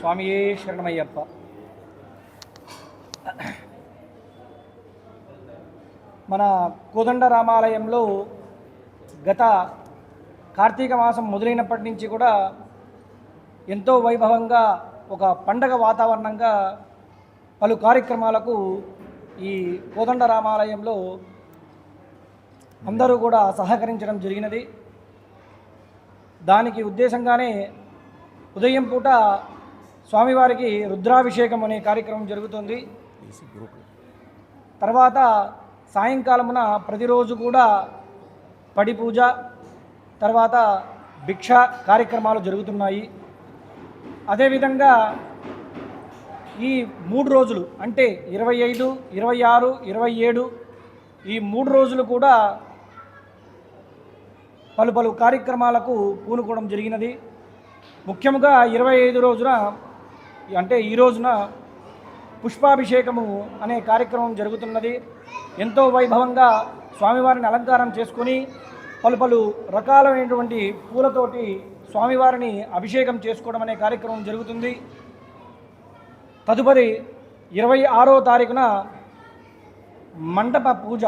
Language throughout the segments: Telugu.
స్వామియే శరణమయ్యప్ప. మన కోదండ రామాలయంలో గత కార్తీక మాసం మొదలైనప్పటి నుంచి కూడా ఎంతో వైభవంగా ఒక పండగ వాతావరణంగా పలు కార్యక్రమాలకు ఈ కోదండ రామాలయంలో అందరూ కూడా సహకరించడం జరిగినది. దానికి ఉద్దేశంగానే ఉదయం పూట స్వామివారికి రుద్రాభిషేకం అనే కార్యక్రమం జరుగుతుంది. తర్వాత సాయంకాలమున ప్రతిరోజు కూడా పడి పూజ తర్వాత భిక్ష కార్యక్రమాలు జరుగుతున్నాయి. అదేవిధంగా ఈ మూడు రోజులు అంటే ఇరవై ఐదు ఇరవై ఆరు ఇరవై ఏడు ఈ మూడు రోజులు కూడా పలు పలు కార్యక్రమాలకు పూనుకోవడం జరిగినది. ముఖ్యంగా ఇరవై ఐదు రోజున అంటే ఈ రోజున పుష్పాభిషేకము అనే కార్యక్రమం జరుగుతున్నది. ఎంతో వైభవంగా స్వామివారిని అలంకారం చేసుకొని పలు పలు రకాలైనటువంటి పూలతోటి స్వామివారిని అభిషేకం చేసుకోవడం అనే కార్యక్రమం జరుగుతుంది. తదుపరి ఇరవై ఆరో తారీఖున మండప పూజ.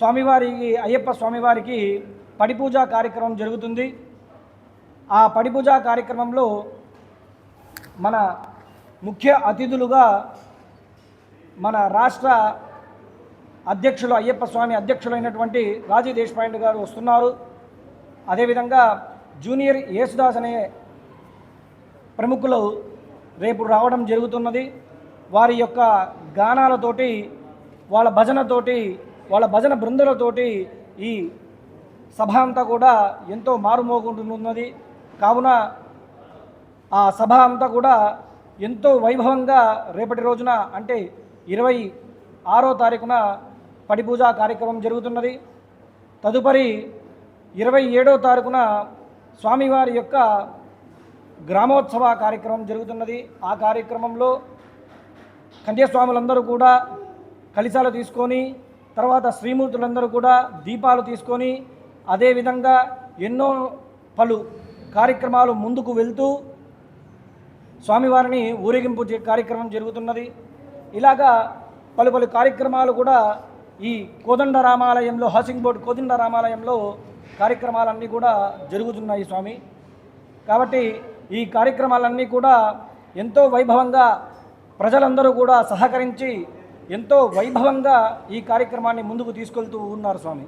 స్వామివారికి అయ్యప్ప స్వామివారికి పడి పూజ కార్యక్రమం జరుగుతుంది. ఆ పడిపూజ కార్యక్రమంలో మన ముఖ్య అతిథులుగా మన రాష్ట్ర అధ్యక్షులు అయ్యప్ప స్వామి అధ్యక్షులైనటువంటి రాజీ దేశపాండే గారు వస్తున్నారు. అదేవిధంగా జూనియర్ యేసుదాస్ అనే ప్రముఖులు రేపు రావడం జరుగుతున్నది. వారి యొక్క గానాలతోటి వాళ్ళ భజనతోటి వాళ్ళ భజన బృందలతోటి ఈ సభ అంతా కూడా ఎంతో మారుమోగుంటున్నది. కావున ఆ సభ అంతా కూడా ఎంతో వైభవంగా రేపటి రోజున అంటే ఇరవై ఆరో తారీఖున పడిపూజా కార్యక్రమం జరుగుతున్నది. తదుపరి ఇరవై ఏడో తారీఖున స్వామివారి యొక్క గ్రామోత్సవ కార్యక్రమం జరుగుతున్నది. ఆ కార్యక్రమంలో కన్యాస్వాములందరూ కూడా కలిశాలు తీసుకొని తర్వాత శ్రీమూర్తులందరూ కూడా దీపాలు తీసుకొని అదేవిధంగా ఎన్నో పలు కార్యక్రమాలు ముందుకు వెళ్తూ స్వామివారిని ఊరేగింపు కార్యక్రమం జరుగుతున్నది. ఇలాగా పలు పలు కార్యక్రమాలు కూడా ఈ కోదండ రామాలయంలో హౌసింగ్ బోర్డు కోదండ రామాలయంలో కార్యక్రమాలన్నీ కూడా జరుగుతున్నాయి స్వామి. కాబట్టి ఈ కార్యక్రమాలన్నీ కూడా ఎంతో వైభవంగా ప్రజలందరూ కూడా సహకరించి ఎంతో వైభవంగా ఈ కార్యక్రమాన్ని ముందుకు తీసుకెళ్తూ ఉన్నారు స్వామి.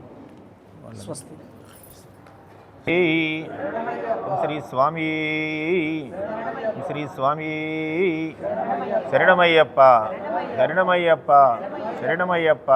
స్వస్తి. శ్రీ స్వామి శ్రీ స్వామి. శరణమయ్యప్ప శరణమయ్యప్ప శరణమయ్యప్ప.